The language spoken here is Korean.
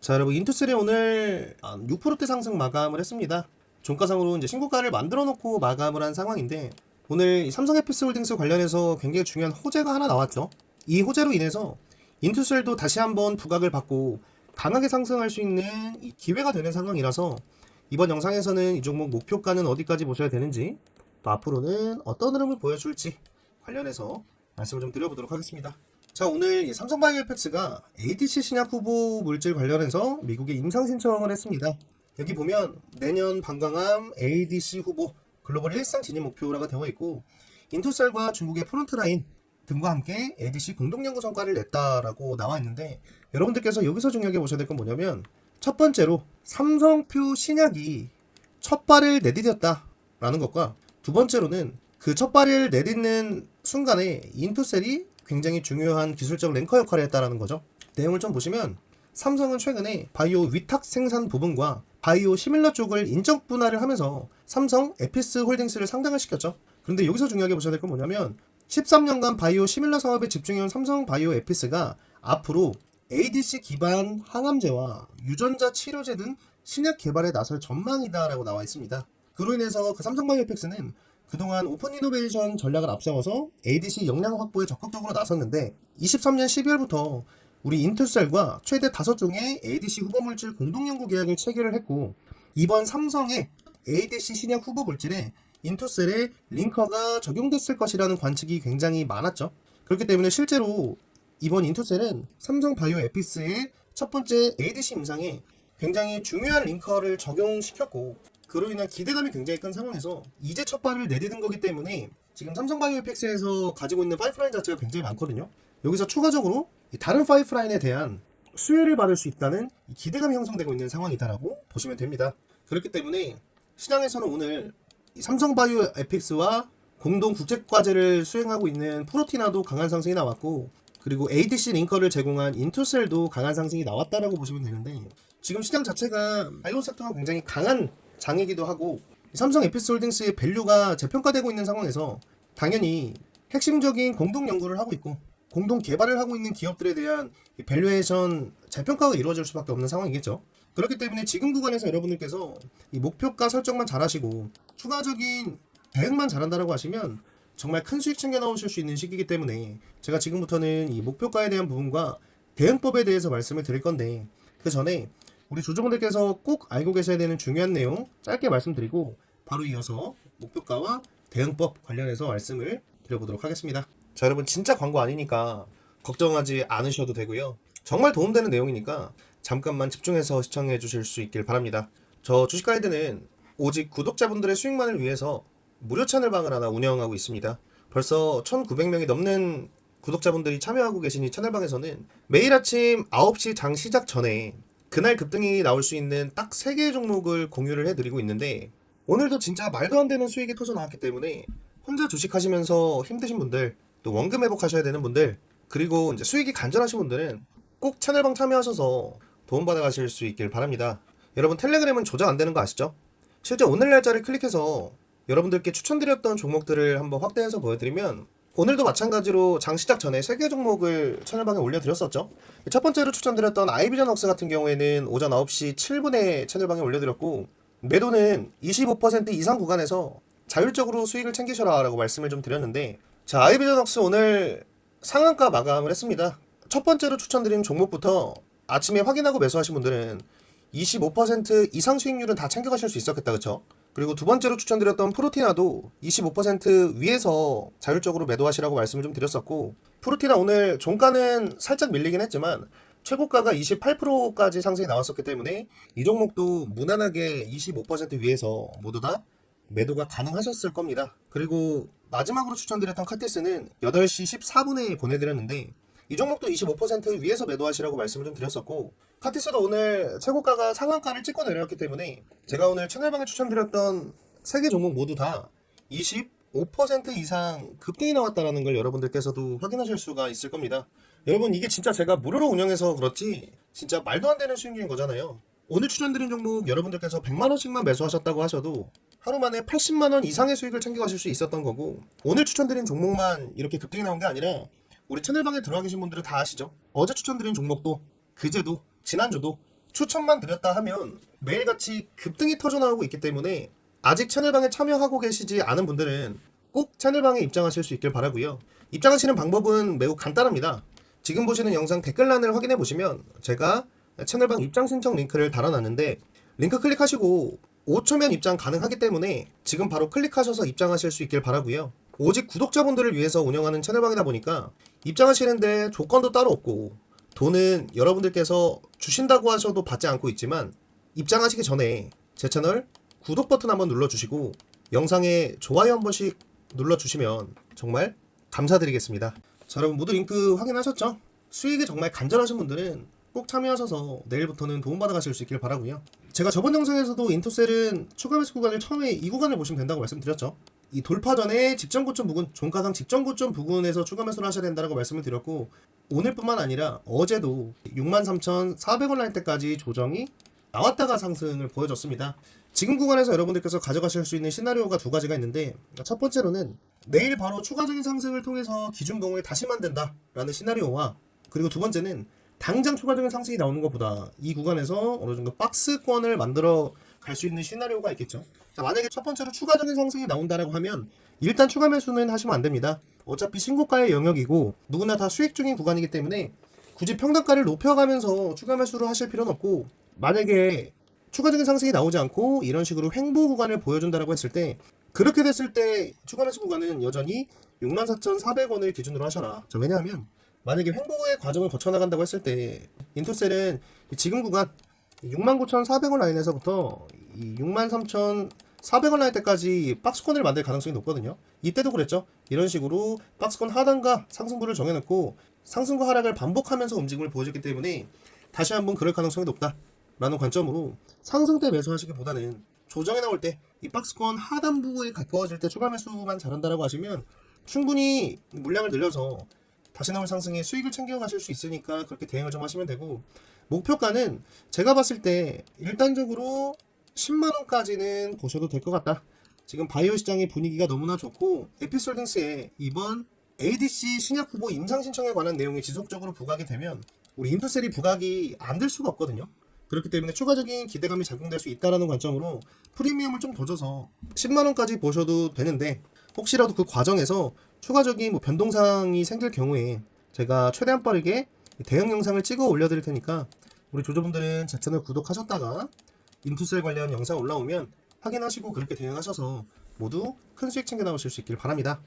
자 여러분 인투셀이 오늘 아, 6%대 상승 마감을 했습니다. 종가상으로 이제 신고가를 만들어 놓고 마감을 한 상황인데 오늘 이 삼성 에피스 홀딩스 관련해서 굉장히 중요한 호재가 하나 나왔죠. 이 호재로 인해서 인투셀도 다시 한번 부각을 받고 강하게 상승할 수 있는 이 기회가 되는 상황이라서 이번 영상에서는 이 종목 목표가는 어디까지 보셔야 되는지 또 앞으로는 어떤 흐름을 보여줄지 관련해서 말씀을 좀 드려보도록 하겠습니다. 자 오늘 이 삼성바이오에펙스가 ADC 신약 후보 물질 관련해서 미국에 임상 신청을 했습니다. 여기 보면 내년 방광암 ADC 후보 글로벌 일상 진입 목표라고 되어 있고 인투셀과 중국의 프론트라인 등과 함께 ADC 공동 연구 성과를 냈다라고 나와 있는데 여러분들께서 여기서 중요하게 보셔야 될 건 뭐냐면 첫 번째로 삼성표 신약이 첫 발을 내디뎠다라는 것과 두 번째로는 그 첫 발을 내딛는 순간에 인투셀이 굉장히 중요한 기술적 랭커 역할을 했다라는 거죠. 내용을 좀 보시면 삼성은 최근에 바이오 위탁 생산 부분과 바이오 시밀러 쪽을 인적 분할을 하면서 삼성 에피스 홀딩스를 상장을 시켰죠. 그런데 여기서 중요하게 보셔야 될 건 뭐냐면 13년간 바이오 시밀러 사업에 집중해온 삼성 바이오 에피스가 앞으로 ADC 기반 항암제와 유전자 치료제 등 신약 개발에 나설 전망이다라고 나와 있습니다. 그로 인해서 그 삼성 바이오팩스는 그동안 오픈 이노베이션 전략을 앞세워서 ADC 역량 확보에 적극적으로 나섰는데 23년 12월부터 우리 인투셀과 최대 5종의 ADC 후보 물질 공동 연구 계약을 체결을 했고 이번 삼성의 ADC 신약 후보 물질에 인투셀의 링커가 적용됐을 것이라는 관측이 굉장히 많았죠. 그렇기 때문에 실제로 이번 인투셀은 삼성 바이오 에피스의 첫 번째 ADC 임상에 굉장히 중요한 링커를 적용시켰고 그로 인한 기대감이 굉장히 큰 상황에서 이제 첫 발을 내딛은 거기 때문에 지금 삼성 바이오팩스에서 가지고 있는 파이프라인 자체가 굉장히 많거든요. 여기서 추가적으로 이 다른 파이프라인에 대한 수혜를 받을 수 있다는 이 기대감이 형성되고 있는 상황이다라고 보시면 됩니다. 그렇기 때문에 시장에서는 오늘 이 삼성 바이오 에픽스와 공동 국제 과제를 수행하고 있는 프로티나도 강한 상승이 나왔고 그리고 ADC 링커를 제공한 인투셀도 강한 상승이 나왔다라고 보시면 되는데 지금 시장 자체가 바이오 섹터가 굉장히 강한 장이기도 하고 삼성 에피스 홀딩스의 밸류가 재평가되고 있는 상황에서 당연히 핵심적인 공동 연구를 하고 있고 공동 개발을 하고 있는 기업들에 대한 이 밸류에이션 재평가가 이루어질 수밖에 없는 상황이겠죠. 그렇기 때문에 지금 구간에서 여러분들께서 이 목표가 설정만 잘하시고 추가적인 대응만 잘한다라고 하시면 정말 큰 수익 챙겨 나오실 수 있는 시기이기 때문에 제가 지금부터는 이 목표가에 대한 부분과 대응법에 대해서 말씀을 드릴 건데 그 전에 우리 조종분들께서 꼭 알고 계셔야 되는 중요한 내용 짧게 말씀드리고 바로 이어서 목표가와 대응법 관련해서 말씀을 드려보도록 하겠습니다. 자 여러분 진짜 광고 아니니까 걱정하지 않으셔도 되고요. 정말 도움되는 내용이니까 잠깐만 집중해서 시청해 주실 수 있길 바랍니다. 저 주식 가이드는 오직 구독자분들의 수익만을 위해서 무료 채널방을 하나 운영하고 있습니다. 벌써 1,900명이 넘는 구독자분들이 참여하고 계신 이 채널방에서는 매일 아침 9시 장 시작 전에 그날 급등이 나올 수 있는 딱 3개의 종목을 공유를 해드리고 있는데 오늘도 진짜 말도 안 되는 수익이 터져 나왔기 때문에 혼자 주식하시면서 힘드신 분들 또 원금 회복하셔야 되는 분들 그리고 이제 수익이 간절하신 분들은 꼭 채널방 참여하셔서 도움받아 가실 수 있길 바랍니다. 여러분 텔레그램은 조작 안 되는 거 아시죠? 실제 오늘 날짜를 클릭해서 여러분들께 추천드렸던 종목들을 한번 확대해서 보여드리면 오늘도 마찬가지로 장 시작 전에 세 개 종목을 채널방에 올려드렸었죠. 첫 번째로 추천드렸던 아이비전웍스 같은 경우에는 오전 9시 7분에 채널방에 올려드렸고 매도는 25% 이상 구간에서 자율적으로 수익을 챙기셔라 라고 말씀을 좀 드렸는데 자 아이비전웍스 오늘 상한가 마감을 했습니다. 첫 번째로 추천드린 종목부터 아침에 확인하고 매수하신 분들은 25% 이상 수익률은 다 챙겨가실 수 있었겠다 그쵸? 그리고 두 번째로 추천드렸던 프로티나도 25% 위에서 자율적으로 매도하시라고 말씀을 좀 드렸었고 프로티나 오늘 종가는 살짝 밀리긴 했지만 최고가가 28%까지 상승이 나왔었기 때문에 이 종목도 무난하게 25% 위에서 모두 다 매도가 가능하셨을 겁니다. 그리고 마지막으로 추천드렸던 카티스는 8시 14분에 보내드렸는데 이 종목도 25% 위에서 매도하시라고 말씀을 좀 드렸었고 카티스도 오늘 최고가가 상한가를 찍고 내려왔기 때문에 제가 오늘 채널방에 추천드렸던 세 개 종목 모두 다 25% 이상 급등이 나왔다는 걸 여러분들께서도 확인하실 수가 있을 겁니다. 여러분 이게 진짜 제가 무료로 운영해서 그렇지 진짜 말도 안 되는 수익률인 거잖아요. 오늘 추천드린 종목 여러분들께서 100만 원씩만 매수하셨다고 하셔도 하루 만에 80만 원 이상의 수익을 챙겨가실 수 있었던 거고 오늘 추천드린 종목만 이렇게 급등이 나온 게 아니라 우리 채널방에 들어와 계신 분들은 다 아시죠? 어제 추천드린 종목도 그제도 지난주도 추천만 드렸다 하면 매일같이 급등이 터져 나오고 있기 때문에 아직 채널방에 참여하고 계시지 않은 분들은 꼭 채널방에 입장하실 수 있길 바라고요. 입장하시는 방법은 매우 간단합니다. 지금 보시는 영상 댓글란을 확인해 보시면 제가 채널방 입장 신청 링크를 달아놨는데 링크 클릭하시고 5초면 입장 가능하기 때문에 지금 바로 클릭하셔서 입장하실 수 있길 바라고요. 오직 구독자분들을 위해서 운영하는 채널방이다 보니까 입장하시는데 조건도 따로 없고 돈은 여러분들께서 주신다고 하셔도 받지 않고 있지만 입장하시기 전에 제 채널 구독 버튼 한번 눌러주시고 영상에 좋아요 한 번씩 눌러주시면 정말 감사드리겠습니다. 자 여러분 모두 링크 확인하셨죠? 수익이 정말 간절하신 분들은 꼭 참여하셔서 내일부터는 도움받아 가실 수 있길 바라고요. 제가 저번 영상에서도 인토셀은 추가 매수 구간을 처음에 이 구간을 보시면 된다고 말씀드렸죠. 이 돌파 전에 직전 고점 부근, 종가상 직전 고점 부근에서 추가 매수를 하셔야 된다고 말씀을 드렸고 오늘뿐만 아니라 어제도 63,400원 라인 때까지 조정이 나왔다가 상승을 보여줬습니다. 지금 구간에서 여러분들께서 가져가실 수 있는 시나리오가 두 가지가 있는데 첫 번째로는 내일 바로 추가적인 상승을 통해서 기준봉을 다시 만든다라는 시나리오와 그리고 두 번째는 당장 추가적인 상승이 나오는 것보다 이 구간에서 어느 정도 박스권을 만들어 갈 수 있는 시나리오가 있겠죠. 자, 만약에 첫 번째로 추가적인 상승이 나온다라고 하면 일단 추가 매수는 하시면 안 됩니다. 어차피 신고가의 영역이고 누구나 다 수익 중인 구간이기 때문에 굳이 평단가를 높여가면서 추가 매수를 하실 필요는 없고 만약에 추가적인 상승이 나오지 않고 이런 식으로 횡보 구간을 보여준다라고 했을 때 그렇게 됐을 때 추가 매수 구간은 여전히 64,400원을 기준으로 하셔라. 자, 왜냐하면 만약에 횡보의 과정을 거쳐 나간다고 했을 때 인토셀은 이 지금 구간 69,400원 라인에서부터 이 63,400원 라인 때까지 박스권을 만들 가능성이 높거든요. 이때도 그랬죠. 이런 식으로 박스권 하단과 상승부를 정해놓고 상승과 하락을 반복하면서 움직임을 보여줬기 때문에 다시 한번 그럴 가능성이 높다 라는 관점으로 상승 때 매수하시기보다는 조정에 나올 때 이 박스권 하단부에 가까워질 때 추가 매수만 잘한다라고 하시면 충분히 물량을 늘려서 다시 나올 상승에 수익을 챙겨 가실 수 있으니까 그렇게 대응을 좀 하시면 되고 목표가는 제가 봤을 때 일단적으로 10만 원까지는 보셔도 될 것 같다. 지금 바이오 시장의 분위기가 너무나 좋고 에피솔딩스의 이번 ADC 신약 후보 임상 신청에 관한 내용이 지속적으로 부각이 되면 우리 인프셀이 부각이 안 될 수가 없거든요. 그렇기 때문에 추가적인 기대감이 작용될 수 있다라는 관점으로 프리미엄을 좀 더 줘서 10만 원까지 보셔도 되는데 혹시라도 그 과정에서 추가적인 뭐 변동사항이 생길 경우에 제가 최대한 빠르게 대응 영상을 찍어 올려드릴 테니까 우리 조조분들은 제 채널 구독하셨다가 인투셀 관련 영상 올라오면 확인하시고 그렇게 대응하셔서 모두 큰 수익 챙겨 나오실 수 있길 바랍니다.